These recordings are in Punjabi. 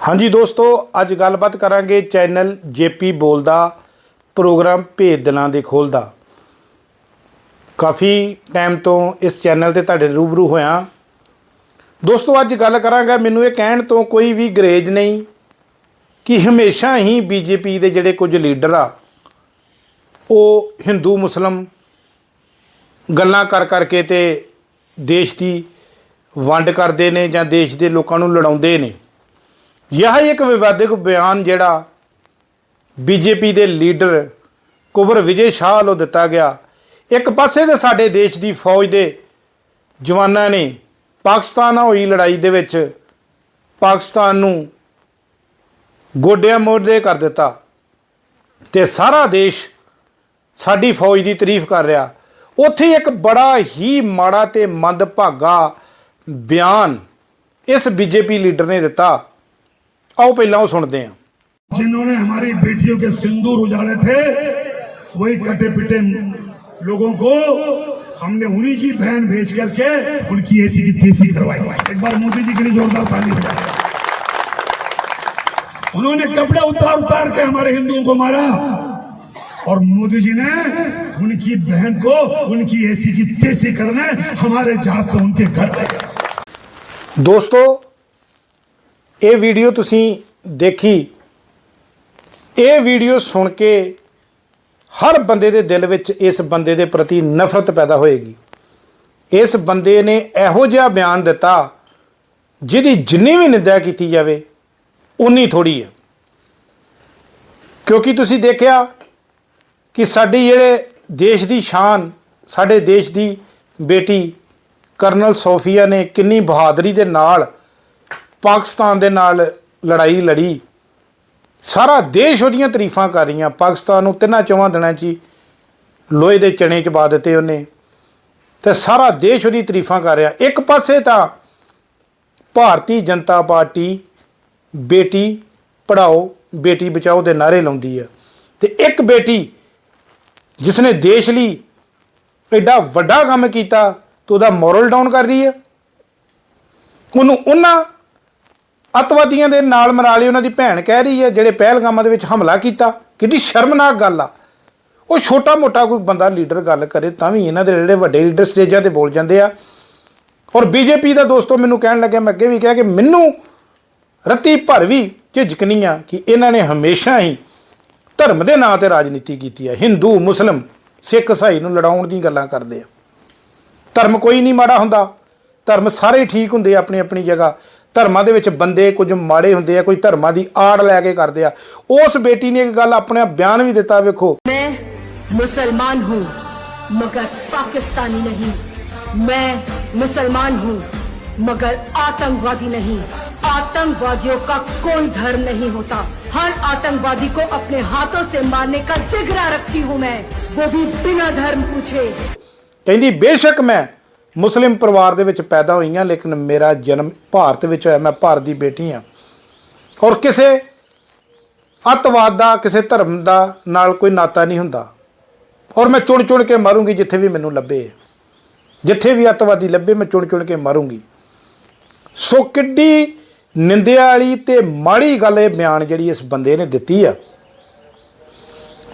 ਹਾਂਜੀ ਦੋਸਤੋ, ਅੱਜ ਗੱਲਬਾਤ ਕਰਾਂਗੇ ਚੈਨਲ ਜੇਪੀ ਬੋਲਦਾ ਪ੍ਰੋਗਰਾਮ ਭੇਦ ਦਿਲਾਂ ਦੇ ਖੋਲਦਾ ਕਾਫੀ ਟਾਈਮ ਤੋਂ ਇਸ ਚੈਨਲ ਤੇ ਤੁਹਾਡੇ ਰੂਬਰੂ ਹੋਇਆ। ਦੋਸਤੋ, ਅੱਜ ਗੱਲ ਕਰਾਂਗਾ, ਮੈਨੂੰ ਇਹ ਕਹਿਣ ਤੋਂ ਕੋਈ ਵੀ ਗਰੇਜ ਨਹੀਂ ਕਿ ਹਮੇਸ਼ਾ ਹੀ ਬੀਜੇਪੀ ਦੇ ਜਿਹੜੇ ਕੁਝ ਲੀਡਰ ਆ, ਉਹ ਹਿੰਦੂ, ਮੁਸਲਮ ਗੱਲਾਂ ਕਰ ਕਰਕੇ ਤੇ ਦੇਸ਼ ਦੀ ਵੰਡ ਕਰਦੇ ਨੇ ਜਾਂ ਦੇਸ਼ ਦੇ ਲੋਕਾਂ ਨੂੰ ਲੜਾਉਂਦੇ ਨੇ। ਯਹ ਇੱਕ ਵਿਵਾਦਿਕ ਬਿਆਨ ਜਿਹੜਾ ਬੀਜੇਪੀ ਦੇ ਲੀਡਰ ਕੁਵਰ ਵਿਜੇ ਸ਼ਾਹ ਵੱਲੋਂ ਦਿੱਤਾ ਗਿਆ ਇੱਕ ਪਾਸੇ ਤੇ ਸਾਡੇ ਦੇਸ਼ ਦੀ ਫੌਜ ਦੇ ਜਵਾਨਾਂ ਨੇ ਪਾਕਿਸਤਾਨ ਨਾਲ ਹੋਈ ਲੜਾਈ ਦੇ ਵਿੱਚ ਪਾਕਿਸਤਾਨ ਨੂੰ ਗੋਡਿਆਂ ਮੋਢੇ ਕਰ ਦਿੱਤਾ ਤੇ ਸਾਰਾ ਦੇਸ਼ ਸਾਡੀ ਫੌਜ ਦੀ ਤਾਰੀਫ ਕਰ ਰਿਹਾ ਉੱਥੇ ਇੱਕ ਬੜਾ ਹੀ ਮਾੜਾ ਤੇ ਮੰਦਭਾਗਾ ਬਿਆਨ ਇਸ ਬੀਜੇਪੀ ਲੀਡਰ ਨੇ ਦਿੱਤਾ ਆਓ ਪਹਿਲਾਂ ਉਹ ਸੁਣਦੇ ਹਾਂ जिन्होंने हमारी बेटियों के सिंदूर उजाड़े थे वही कटे पिटे लोगों को हमने उन्हीं की बहन भेज करके उनकी ऐसी की तेजी करवाई एक बार मोदी जी के लिए जोरदार ताली बजाएं। उन्होंने कपड़े उतार उतार के हमारे हिंदुओं को मारा और मोदी जी ने उनकी बहन को उनकी ऐसी की तेजी करने हमारे जहाज से उनके घर ले गए ਦੋਸਤੋ ਇਹ ਵੀਡੀਓ ਤੁਸੀਂ ਦੇਖੀ, ਇਹ ਵੀਡੀਓ ਸੁਣ ਕੇ ਹਰ ਬੰਦੇ ਦੇ ਦਿਲ ਵਿੱਚ ਇਸ ਬੰਦੇ ਦੇ ਪ੍ਰਤੀ ਨਫ਼ਰਤ ਪੈਦਾ ਹੋਏਗੀ। ਇਸ ਬੰਦੇ ਨੇ ਇਹੋ ਜਿਹਾ ਬਿਆਨ ਦਿੱਤਾ, ਜਿਹਦੀ ਜਿੰਨੀ ਵੀ ਨਿੰਦਾ ਕੀਤੀ ਜਾਵੇ, ਉਨੀ ਥੋੜੀ ਹੈ। ਕਿਉਂਕਿ ਤੁਸੀਂ ਦੇਖਿਆ ਕਿ ਸਾਡੀ ਜਿਹੜੇ ਦੇਸ਼ ਦੀ ਸ਼ਾਨ, ਸਾਡੇ ਦੇਸ਼ ਦੀ ਬੇਟੀ ਕਰਨਲ ਸੋਫੀਆ ਨੇ ਕਿੰਨੀ ਬਹਾਦਰੀ ਦੇ ਨਾਲ ਪਾਕਿਸਤਾਨ ਦੇ ਨਾਲ ਲੜਾਈ ਲੜੀ। ਸਾਰਾ ਦੇਸ਼ ਉਹਦੀਆਂ ਤਾਰੀਫਾਂ ਕਰ ਰਹੀਆਂ। ਪਾਕਿਸਤਾਨ ਨੂੰ ਤਿੰਨਾਂ ਚੌਵਾਂ ਦਿਨਾਂ 'ਚ ਹੀ ਲੋਹੇ ਦੇ ਚਣੇ 'ਚ ਪਾ ਦਿੱਤੇ ਉਹਨੇ। ਤੇ ਸਾਰਾ ਦੇਸ਼ ਉਹਦੀ ਤਾਰੀਫਾਂ ਕਰ ਰਿਹਾ। ਇੱਕ ਪਾਸੇ ਤਾਂ ਭਾਰਤੀ ਜਨਤਾ ਪਾਰਟੀ ਬੇਟੀ ਪੜਾਓ, ਬੇਟੀ ਬਚਾਓ ਦੇ ਨਾਰੇ ਲਾਉਂਦੀ ਹੈ ਤੇ ਇੱਕ ਬੇਟੀ ਜਿਸ ਨੇ ਦੇਸ਼ ਲਈ ਐਡਾ ਵੱਡਾ ਕੰਮ ਕੀਤਾ ਤੇ ਉਹਦਾ ਮੋਰਲ ਡਾਊਨ ਕਰ ਰਹੀ ਹੈ ਉਹਨੂੰ ਉਹਨਾਂ ਅਤਵਾਦੀਆਂ ਦੇ ਨਾਲ ਮਰਾਲੇ ਉਹਨਾਂ ਦੀ ਭੈਣ ਕਹਿ ਰਹੀ ਹੈ, ਜਿਹੜੇ ਪਹਿਲਗਾਮਾਂ ਦੇ ਵਿੱਚ ਹਮਲਾ ਕੀਤਾ। ਕਿੰਨੀ ਸ਼ਰਮਨਾਕ ਗੱਲ ਆ। ਉਹ ਛੋਟਾ ਮੋਟਾ ਕੋਈ ਬੰਦਾ ਲੀਡਰ ਗੱਲ ਕਰੇ, ਤਾਂ ਵੀ ਇਹਨਾਂ ਦੇ ਜਿਹੜੇ ਵੱਡੇ ਲੀਡਰ ਸਟੇਜਾਂ ਤੇ ਬੋਲ ਜਾਂਦੇ ਆ। ਔਰ ਬੀਜੇਪੀ ਦਾ ਦੋਸਤੋ ਮੈਨੂੰ ਕਹਿਣ ਲੱਗਿਆ, ਮੈਂ ਅੱਗੇ ਵੀ ਕਿਹਾ ਕਿ ਮੈਨੂੰ ਰੱਤੀ ਭਰ ਵੀ ਝਿਜਕ ਆ ਕਿ ਇਹਨਾਂ ਨੇ ਹਮੇਸ਼ਾ ਹੀ ਧਰਮ ਦੇ ਨਾਂ ਤੇ ਰਾਜਨੀਤੀ ਕੀਤੀ ਹੈ ਹਿੰਦੂ, ਮੁਸਲਮ, ਸਿੱਖ ਇਸਾਈ ਨੂੰ ਲੜਾਉਣ ਦੀ ਗੱਲਾਂ ਕਰਦੇ ਆ। ਧਰਮ ਕੋਈ ਨਹੀਂ ਮਾੜਾ ਹੁੰਦਾ। ਧਰਮ ਸਾਰੇ ਠੀਕ ਹੁੰਦੇ ਆਪਣੀ ਆਪਣੀ ਜਗ੍ਹਾ। ਧਰਮਾਂ ਦੇ ਵਿੱਚ ਬੰਦੇ ਕੁਝ ਮਾੜੇ ਹੁੰਦੇ ਆ ਕੋਈ ਧਰਮਾਂ ਦੀ ਆੜ ਲੈ ਕੇ ਕਰਦੇ ਆ ਉਸ ਬੇਟੀ ਨੇ ਇੱਕ ਗੱਲ ਆਪਣੇ ਬਿਆਨ ਵੀ ਦਿੱਤਾ ਵੇਖੋ मैं मुसलमान हूँ मगर पाकिस्तानी नहीं मैं मुसलमान हूँ मगर आतंकवादी नहीं आतंकवादियों का कोई धर्म नहीं होता हर आतंकवादी को अपने हाथों से मारने का जिगरा रखती हूँ मैं वो भी बिना धर्म पूछे ਕਹਿੰਦੀ ਬੇਸ਼ੱਕ ਮੈਂ ਮੁਸਲਿਮ ਪਰਿਵਾਰ ਦੇ ਵਿੱਚ ਪੈਦਾ ਹੋਈ ਹਾਂ ਲੇਕਿਨ ਮੇਰਾ ਜਨਮ ਭਾਰਤ ਵਿੱਚ ਹੋਇਆ, ਮੈਂ ਭਾਰਤ ਦੀ ਬੇਟੀ ਹਾਂ। ਔਰ ਕਿਸੇ ਅੱਤਵਾਦ ਦਾ, ਕਿਸੇ ਧਰਮ ਦਾ ਨਾਲ ਕੋਈ ਨਾਤਾ ਨਹੀਂ ਹੁੰਦਾ। ਔਰ ਮੈਂ ਚੁਣ ਚੁਣ ਕੇ ਮਾਰੂੰਗੀ ਜਿੱਥੇ ਵੀ ਮੈਨੂੰ ਲੱਭੇ। ਜਿੱਥੇ ਵੀ ਅੱਤਵਾਦੀ ਲੱਭੇ, ਮੈਂ ਚੁਣ ਚੁਣ ਕੇ ਮਾਰੂੰਗੀ। ਸੋ ਕਿੱਡੀ ਨਿੰਦਿਆ ਵਾਲੀ ਤੇ ਮਾੜੀ ਗੱਲ ਇਹ ਬਿਆਨ ਜਿਹੜੀ ਇਸ ਬੰਦੇ ਨੇ ਦਿੱਤੀ ਆ।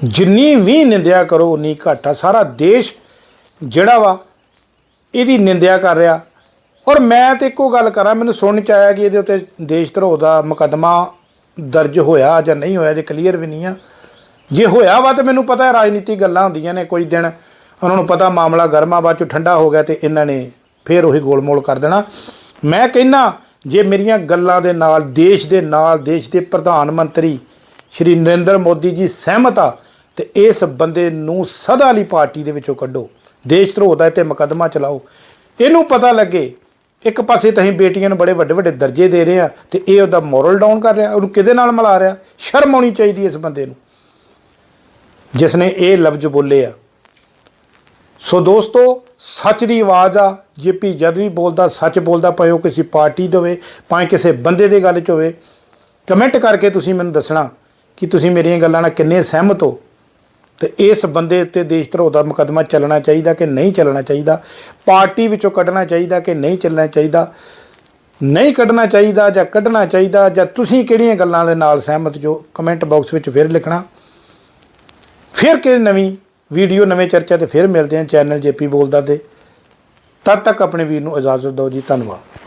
ਜਿੰਨੀ ਵੀ ਨਿੰਦਿਆ ਕਰੋ, ਉਨੀ ਘੱਟ ਆ। ਸਾਰਾ ਦੇਸ਼ ਜਿਹੜਾ ਵਾ ਇਹਦੀ ਨਿੰਦਿਆ ਕਰ ਰਿਹਾ। ਔਰ ਮੈਂ ਤੇ ਇੱਕੋ ਗੱਲ ਕਰਾਂ, ਮੈਨੂੰ ਸੁਣ ਚ ਆਇਆ ਕਿ ਇਹਦੇ ਉੱਤੇ ਦੇਸ਼ ਧਰੋਹ ਦਾ ਮੁਕੱਦਮਾ ਦਰਜ ਹੋਇਆ ਜਾਂ ਨਹੀਂ ਹੋਇਆ, ਜੇ ਕਲੀਅਰ ਵੀ ਨਹੀਂ ਆ। ਜੇ ਹੋਇਆ ਵਾ ਤਾਂ ਮੈਨੂੰ ਪਤਾ ਹੈ ਰਾਜਨੀਤੀ ਗੱਲਾਂ ਹੁੰਦੀਆਂ ਨੇ, ਕੋਈ ਦਿਨ ਉਹਨਾਂ ਨੂੰ ਪਤਾ ਮਾਮਲਾ ਗਰਮਾ ਬਾਅਦ ਚ ਠੰਡਾ ਹੋ ਗਿਆ ਤੇ ਇਹਨਾਂ ਨੇ ਫੇਰ ਉਹੀ ਗੋਲਮੋਲ ਕਰ ਦੇਣਾ। ਮੈਂ ਕਹਿੰਨਾ ਜੇ ਮੇਰੀਆਂ ਗੱਲਾਂ ਦੇ ਨਾਲ, ਦੇਸ਼ ਦੇ ਨਾਲ, ਦੇਸ਼ ਦੇ ਪ੍ਰਧਾਨ ਮੰਤਰੀ ਸ਼੍ਰੀ ਨਰਿੰਦਰ ਮੋਦੀ ਜੀ ਸਹਿਮਤ ਆ, ਤੇ ਇਸ ਬੰਦੇ ਨੂੰ ਸਦਾ ਲਈ ਪਾਰਟੀ ਦੇ ਵਿੱਚੋਂ ਕੱਢੋ। ਦੇਸ਼ ਧਰੋਹ ਦਾ ਤੇ ਮੁਕੱਦਮਾ ਚਲਾਓ। ਇਹਨੂੰ ਪਤਾ ਲੱਗੇ, ਇੱਕ ਪਾਸੇ ਤਾਂ ਅਸੀਂ ਬੇਟੀਆਂ ਨੂੰ ਬੜੇ ਵੱਡੇ ਵੱਡੇ ਦਰਜੇ ਦੇ ਰਹੇ ਆ ਤੇ ਇਹ ਉਹਦਾ ਮੋਰਲ ਡਾਊਨ ਕਰ ਰਿਹਾ, ਉਹਨੂੰ ਕਿਹਦੇ ਨਾਲ ਮਿਲਾ ਰਿਹਾ? ਸ਼ਰਮ ਆਉਣੀ ਚਾਹੀਦੀ ਇਸ ਬੰਦੇ ਨੂੰ। ਜਿਸ ਨੇ ਇਹ ਲਫ਼ਜ਼ ਬੋਲੇ ਆ। ਸੋ ਦੋਸਤੋ, ਸੱਚ ਦੀ ਆਵਾਜ਼ ਆ ਜੇਪੀ ਜਦ ਵੀ ਬੋਲਦਾ, ਸੱਚ ਬੋਲਦਾ, ਭਾਵੇਂ ਉਹ ਕਿਸੇ ਪਾਰਟੀ ਦੇ ਹੋਵੇ, ਭਾਵੇਂ ਕਿਸੇ ਬੰਦੇ ਦੇ ਗੱਲ 'ਚ ਹੋਵੇ ਕਮੈਂਟ ਕਰਕੇ ਤੁਸੀਂ ਮੈਨੂੰ ਦੱਸਣਾ ਕਿ ਤੁਸੀਂ ਮੇਰੀਆਂ ਗੱਲਾਂ ਨਾਲ ਕਿੰਨੇ ਸਹਿਮਤ ਹੋ? ਤੇ ਇਸ ਬੰਦੇ ਉੱਤੇ ਦੇਸ਼ ਧਰੋਹ ਦਾ ਮੁਕੱਦਮਾ ਚੱਲਣਾ ਚਾਹੀਦਾ ਕਿ ਨਹੀਂ ਚੱਲਣਾ ਚਾਹੀਦਾ? ਪਾਰਟੀ ਵਿੱਚੋਂ ਕੱਢਣਾ ਚਾਹੀਦਾ ਕਿ ਨਹੀਂ ਚੱਲਣਾ ਚਾਹੀਦਾ? ਨਹੀਂ ਕੱਢਣਾ ਚਾਹੀਦਾ ਜਾਂ ਕੱਢਣਾ ਚਾਹੀਦਾ ਜਾਂ ਤੁਸੀਂ ਕਿਹੜੀਆਂ ਗੱਲਾਂ ਦੇ ਨਾਲ ਸਹਿਮਤ ਜੋ? ਕਮੈਂਟ ਬਾਕਸ ਵਿੱਚ ਫਿਰ ਲਿਖਣਾ। ਫਿਰ ਕਿ ਨਵੀਂ ਵੀਡੀਓ, ਨਵੇਂ ਚਰਚਾ ਤੇ ਫਿਰ ਮਿਲਦੇ ਹਾਂ ਚੈਨਲ ਜੇਪੀ ਬੋਲਦਾ ਤੇ। ਤਦ ਤੱਕ ਆਪਣੇ ਵੀਰ ਨੂੰ ਇਜਾਜ਼ਤ ਦਿਓ ਜੀ। ਧੰਨਵਾਦ।